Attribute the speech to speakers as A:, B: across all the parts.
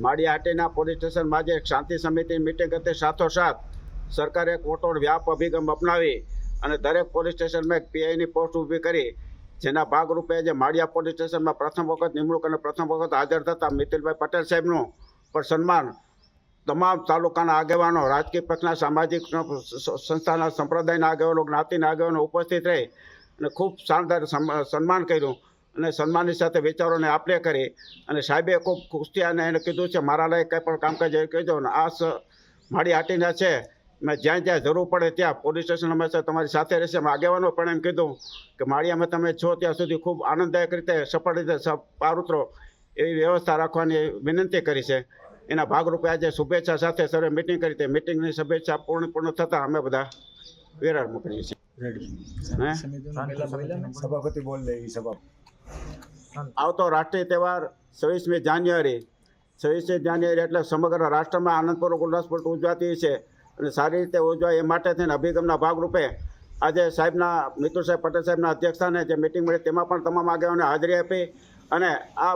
A: Maliya Hatina police સ્ટેશનમાં એક શાંતિ સમિતિ મિટિંગ હતી. સાથોસાથ સરકારે એક મોટો વ્યાપ અભિગમ અપનાવી અને દરેક પોલીસ સ્ટેશનમાં એક પીઆઈની પોસ્ટ ઊભી કરી, જેના ભાગરૂપે આજે માળિયા પોલીસ સ્ટેશનમાં પ્રથમ વખત નિમણૂક અને પ્રથમ વખત હાજર થતા મિતિલભાઈ પટેલ સાહેબનું પણ સન્માન તમામ તાલુકાના આગેવાનો, રાજકીય પક્ષના સામાજિક સંસ્થાના સંપ્રદાયના આગેવાનો, જ્ઞાતિના આગેવાનો ઉપસ્થિત રહી અને ખૂબ શાનદાર સન્મા- સન્માન કર્યું. અને સન્માનની સાથે વિચારોને આપલે કરી અને સાહેબે ખૂબ ખુશ થયા અને એને કીધું છે મારા લાયક કંઈ પણ કામકાજ એ કહેજો ને આ માળી મારી હાટીના છે મેં જ્યાં જ્યાં જરૂર પડે ત્યાં પોલીસ સ્ટેશન હંમેશા તમારી સાથે રહેશે. મેં આગેવાનો પણ એમ કીધું કે માળિયામાં તમે છો ત્યાં સુધી ખૂબ આનંદદાયક રીતે સફળ રીતે સ- પાર ઉતરો એવી વ્યવસ્થા રાખવાની વિનંતી કરી છે. એના ભાગરૂપે આજે શુભેચ્છા સાથે સર્વે મિટિંગ કરી હતી. મિટિંગની શુભેચ્છા પૂર્ણ પૂર્ણ થતાં અમે બધા વિરાર મોકલીએ છીએ.
B: સભાપતિ બોલ દે સભા.
A: આવતો રાષ્ટ્રીય તહેવાર છવ્વીસમી જાન્યુઆરી. છવ્વીસમી જાન્યુઆરી એટલે સમગ્ર રાષ્ટ્રમાં આનંદપૂર્વક ઉલ્લાસપૂર્વક ઉજવાતી છે અને સારી રીતે ઉજવાય એ માટે થઈને અભિગમના ભાગરૂપે આજે સાહેબના, મિત્ર સાહેબ પટેલ સાહેબના અધ્યક્ષસ્થાને જે મિટિંગ મળી તેમાં પણ તમામ આગેવાને હાજરી આપી અને આ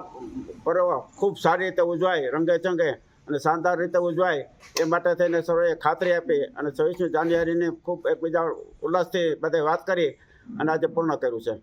A: પર્વ ખૂબ સારી રીતે ઉજવાય રંગે ચંગે અને શાનદાર રીતે ઉજવાય એ માટે થઈને સર્વે ખાતરી આપી અને છવ્વીસમી જાન્યુઆરીની ખૂબ એકબીજા ઉલ્લાસથી બધે વાત કરી અને આજે પૂર્ણ કર્યું છે.